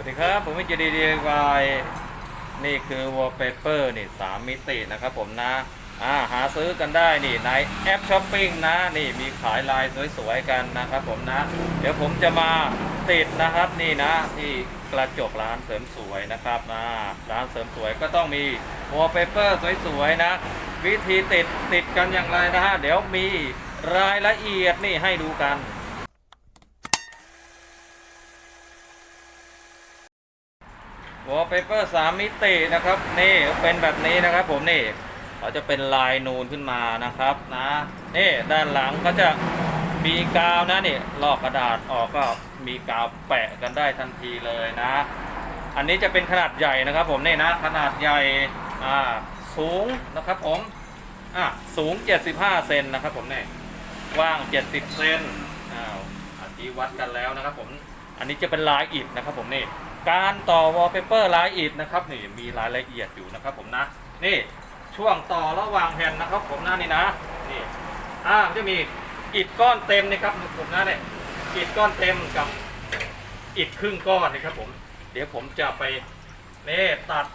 วัสดีครับ ผมวิจดีดีวายนี่คือ wallpaper นี่สามมิตินะครับผมนะอ่าหาซื้อกันได้นี่ในแอปช้อปปิ้งนะนี่มีขายลายสวยๆกันนะครับผมนะ เดี๋ยวผมจะมาติดนะครับนี่นะที่กระจกร้านเสริมสวยนะครับนะร้านเสริมสวยก็ต้องมี wallpaper สวยๆนะ วิธีติดติดกันอย่างไรนะฮะเดี๋ยวมีรายละเอียดนี่ให้ดูกัน วอลเปเปอร์สามมิตินะครับ นี่เป็นแบบนี้นะครับ ผมนี่เขาจะเป็นลายนูนขึ้นมานะครับนะนี่ด้านหลังก็จะมีกาวนะนี่ลอกกระดาษออกก็มีกาวแปะกันได้ทันทีเลยนะ อันนี้จะเป็นขนาดใหญ่นะครับ ผมนี่นะขนาดใหญ่อ่าสูงนะครับผมอะสูง 75เซนนะครับ ผมนี่กว้าง 70เซนอ้าวอันนี้วัดกันแล้วนะครับ ผมอันนี้จะเป็นลายอิฐนะครับ ผมนี่ การต่อวอลเปเปอร์ลายอิฐนะครับนี่มีรายละเอียดอยู่นะครับผมนะนี่ช่วงต่อระหว่างแผ่นนะครับ ผมนะนี่นะนี่อ่าจะมีอิฐก้อนเต็มนี่ครับผมนะเนี่ยอิฐก้อนเต็มกับอิฐครึ่งก้อนนะครับ ผม เดี๋ยวผมจะไปนี่ตัด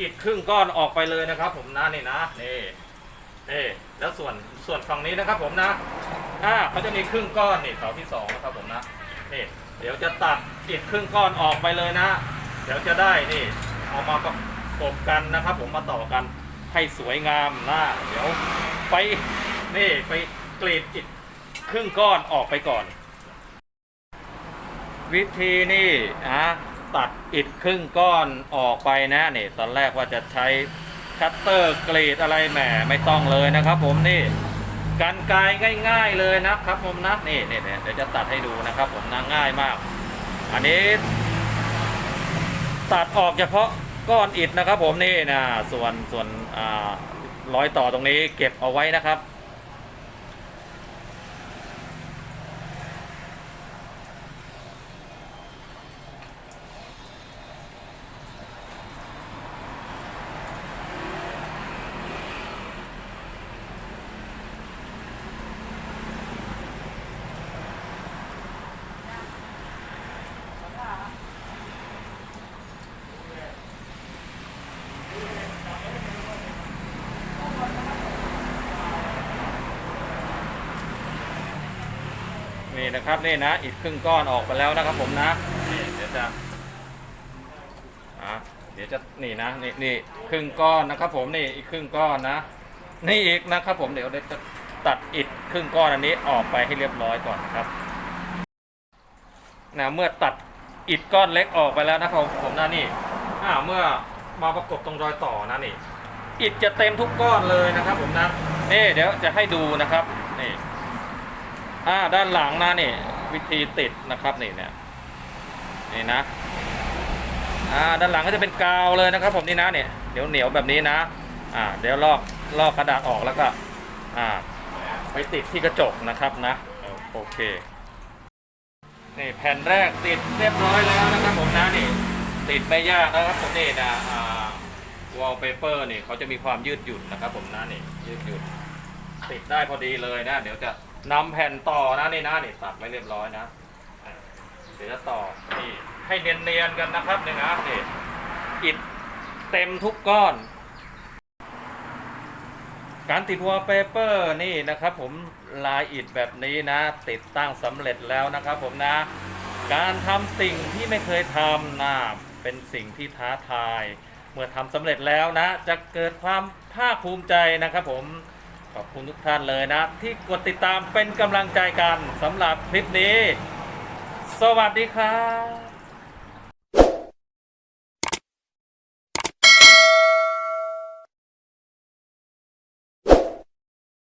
อิฐครึ่งก้อนออกไปเลยนะครับ ผมนะนี่นะนี่นี่แล้วส่วนส่วนฝั่งนี้นะครับ ผมนะอ่าเขาจะมีครึ่งก้อนนี่เสาที่สองนะครับผมนะนี่ เดี๋ยวจะตัดอิฐครึ่งก้อนออกไปเลยนะ เดี๋ยวจะได้นี่ เอามาประกบกันนะครับ ผมมาต่อกันให้สวยงามนะเดี๋ยวไปนี่ไปกรีดอิฐครึ่งก้อนออกไปก่อน วิธีนี่นะตัดอิฐครึ่งก้อนออกไปนะนี่ตอนแรกว่าจะใช้คัตเตอร์กรีดอะไรแหมไม่ต้องเลยนะครับ ผมนี่ กันไกลง่าย ๆเลยนะครับผมนะนี่นี่นี่เดี๋ยวจะตัดให้ดูนะครับ ผมนะง่ายมาก อันนี้ ตัดออกเฉพาะก้อนอิดนะครับ ผมนี่นะส่วนส่วนอ่ารอยต่อตรงนี้เก็บเอาไว้นะครับ นี่นะครับนี่นะอิฐครึ่งก้อนออกไปแล้วนะครับผมนะนี่เดี๋ยวจะอะเดี๋ยวจะนี่นะนี่นี่ครึ่งก้อนนะครับ ผมนี่อีกครึ่งก้อนนะ นี่อีกนะครับ ผมเดี๋ยวเดี๋ยวจะตัดอิฐครึ่งก้อนอันนี้ออกไปให้เรียบร้อยก่อนครับนะเมื่อตัดอิฐก้อนเล็กออกไปแล้วนะครับผมนะนี่อ่าเมื่อมาประกบตรงรอยต่อนะนี่อิฐจะเต็มทุกก้อนเลยนะครับ ผมนะนี่เดี๋ยวจะให้ดูนะครับ อ่าด้านหลังนะนี่ วิธีติดนะครับนี่เนี่ยนี่นะอ่าด้านหลังก็จะเป็นกาวเลยนะครับ ผมนี่นะเนี่ยเดี๋ยวเหนียวแบบนี้นะอ่าเดี๋ยวลอกลอกกระดาษออกแล้วก็อ่าไปติดที่กระจกนะครับนะโอเคนี่แผ่นแรกติดเรียบร้อยแล้วนะครับผมนะนี่ติดไม่ยากนะครับผมนี่นะอ่าวอลเปเปอร์นี่เขาจะมีความยืดหยุ่นนะครับ ผมนะนี่ยืดหยุ่นติดได้พอดีเลยนะ เดี๋ยวจะ นำแผ่นต่อนะนี่นะนี่ตัดไว้เรียบร้อยนะเดี๋ยวจะต่อนี่ให้เนียนๆกันนะครับเนี่ยนะนี่อิดเต็มทุกก้อน การติดวอลเปเปอร์นี่นะครับผมลายอิดแบบนี้นะ ติดตั้งสำเร็จแล้วนะครับผมนะ การทำสิ่งที่ไม่เคยทำนะเป็นสิ่งที่ท้าทาย เมื่อทำสำเร็จแล้วนะ จะเกิดความภาคภูมิใจนะครับผม ขอบคุณทุกท่านเลยนะ ที่กดติดตามเป็นกำลังใจกันสำหรับคลิปนี้ สวัสดีครับ